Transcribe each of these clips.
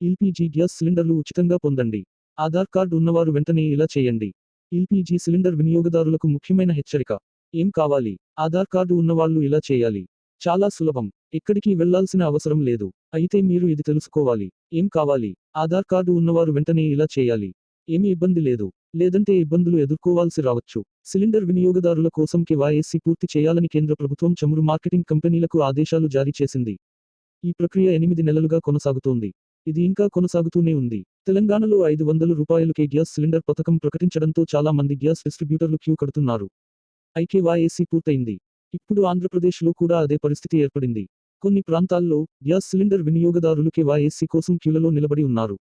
LPG gas సిలిండర్లు ఉచితంగా పొందండి. ఆధార్ కార్డు ఉన్నవారు వెంటనే ఇలా చేయండి. ఎల్పీజీ సిలిండర్ వినియోగదారులకు ముఖ్యమైన హెచ్చరిక. ఏం కావాలి? ఆధార్ కార్డు ఉన్నవాళ్ళు ఇలా చేయాలి. చాలా సులభం. ఎక్కడికి వెళ్ళాల్సిన అవసరం లేదు. అయితే మీరు ఇది తెలుసుకోవాలి. ఏం కావాలి? ఆధార్ కార్డు ఉన్నవారు వెంటనే ఇలా చేయాలి. ఏమీ ఇబ్బంది లేదు. లేదంటే ఇబ్బందులు ఎదుర్కోవాల్సి రావచ్చు. సిలిండర్ వినియోగదారుల కోసం కేవైఎస్సీ పూర్తి చేయాలని కేంద్ర ప్రభుత్వం చమురు మార్కెటింగ్ కంపెనీలకు ఆదేశాలు జారీ చేసింది. ఈ ప్రక్రియ ఎనిమిది నెలలుగా కొనసాగుతోంది. ఇది ఇంకా కొనసాగుతూనే ఉంది. తెలంగాణలో ఐదు వందల రూపాయలకే గ్యాస్ సిలిండర్ పథకం ప్రకటించడంతో చాలా మంది గ్యాస్ డిస్ట్రిబ్యూటర్లు క్యూ కడుతున్నారు. ఐకేవాఏసీ పూర్తయింది. ఇప్పుడు ఆంధ్రప్రదేశ్లో కూడా అదే పరిస్థితి ఏర్పడింది. కొన్ని ప్రాంతాల్లో గ్యాస్ సిలిండర్ వినియోగదారులు కేవైసీ కోసం క్యూలలో నిలబడి ఉన్నారు.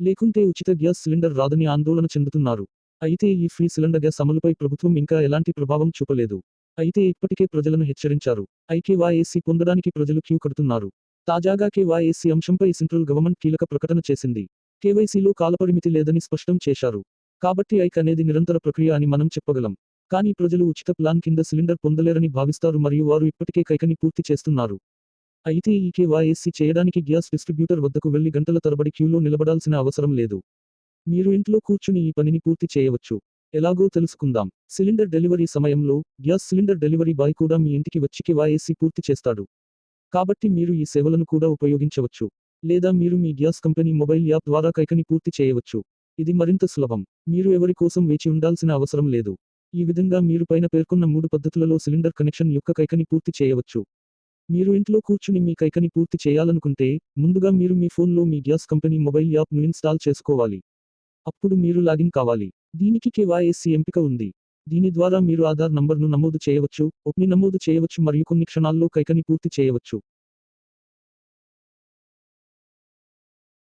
లేకుంటే ఉచిత గ్యాస్ సిలిండర్ రాదని ఆందోళన చెందుతున్నారు. అయితే ఈ ఫ్రీ సిలిండర్ గ్యాస్ అమలుపై ప్రభుత్వం ఇంకా ఎలాంటి ప్రభావం చూపలేదు. అయితే ఇప్పటికే ప్రజలను హెచ్చరించారు. ఐకేవాఏసీ పొందడానికి ప్రజలు క్యూ కడుతున్నారు. తాజాగా కేవైసీ అంశంపై సెంట్రల్ గవర్నమెంట్ కీలక ప్రకటన చేసింది. కేవైసీలో కాలపరిమితి లేదని స్పష్టం చేశారు. కాబట్టి ఐక్ అనేది నిరంతర ప్రక్రియ అని మనం చెప్పగలం. కానీ ప్రజలు ఉచిత ప్లాన్ కింద సిలిండర్ పొందలేరని భావిస్తారు మరియు వారు ఇప్పటికే కైకని పూర్తి చేస్తున్నారు. అయితే ఈ కేవైఎస్సీ చేయడానికి గ్యాస్ డిస్ట్రిబ్యూటర్ వద్దకు వెళ్ళి గంటల తరబడి క్యూలో నిలబడాల్సిన అవసరం లేదు. మీరు ఇంట్లో కూర్చుని ఈ పనిని పూర్తి చేయవచ్చు. ఎలాగో తెలుసుకుందాం. సిలిండర్ డెలివరీ సమయంలో గ్యాస్ సిలిండర్ డెలివరీ బాయ్ కూడా మీ ఇంటికి వచ్చి కేవైఎస్సీ పూర్తి చేస్తాడు. కాబట్టి మీరు ఈ సేవలను కూడా ఉపయోగించవచ్చు. లేదా మీరు మీ గ్యాస్ కంపెనీ మొబైల్ యాప్ ద్వారా కైకని పూర్తి చేయవచ్చు. ఇది మరింత సులభం. మీరు ఎవరి కోసం వేచి ఉండాల్సిన అవసరం లేదు. ఈ విధంగా మీరు పైన పేర్కొన్న మూడు పద్ధతులలో సిలిండర్ కనెక్షన్ యొక్క కైకని పూర్తి చేయవచ్చు. మీరు ఇంట్లో కూర్చుని మీ కైకని పూర్తి చేయాలనుకుంటే ముందుగా మీరు మీ ఫోన్లో మీ గ్యాస్ కంపెనీ మొబైల్ యాప్ను ఇన్స్టాల్ చేసుకోవాలి. అప్పుడు మీరు లాగిన్ కావాలి. దీనికి కేవైసీ ఎంపిక ఉంది. దీని ద్వారా మీరు ఆధార్ నంబర్ను నమోదు చేయవచ్చు ఒప్ని నమోదు చేయవచ్చు మరియు కొన్ని క్షణాల్లో కైకని పూర్తి చేయవచ్చు.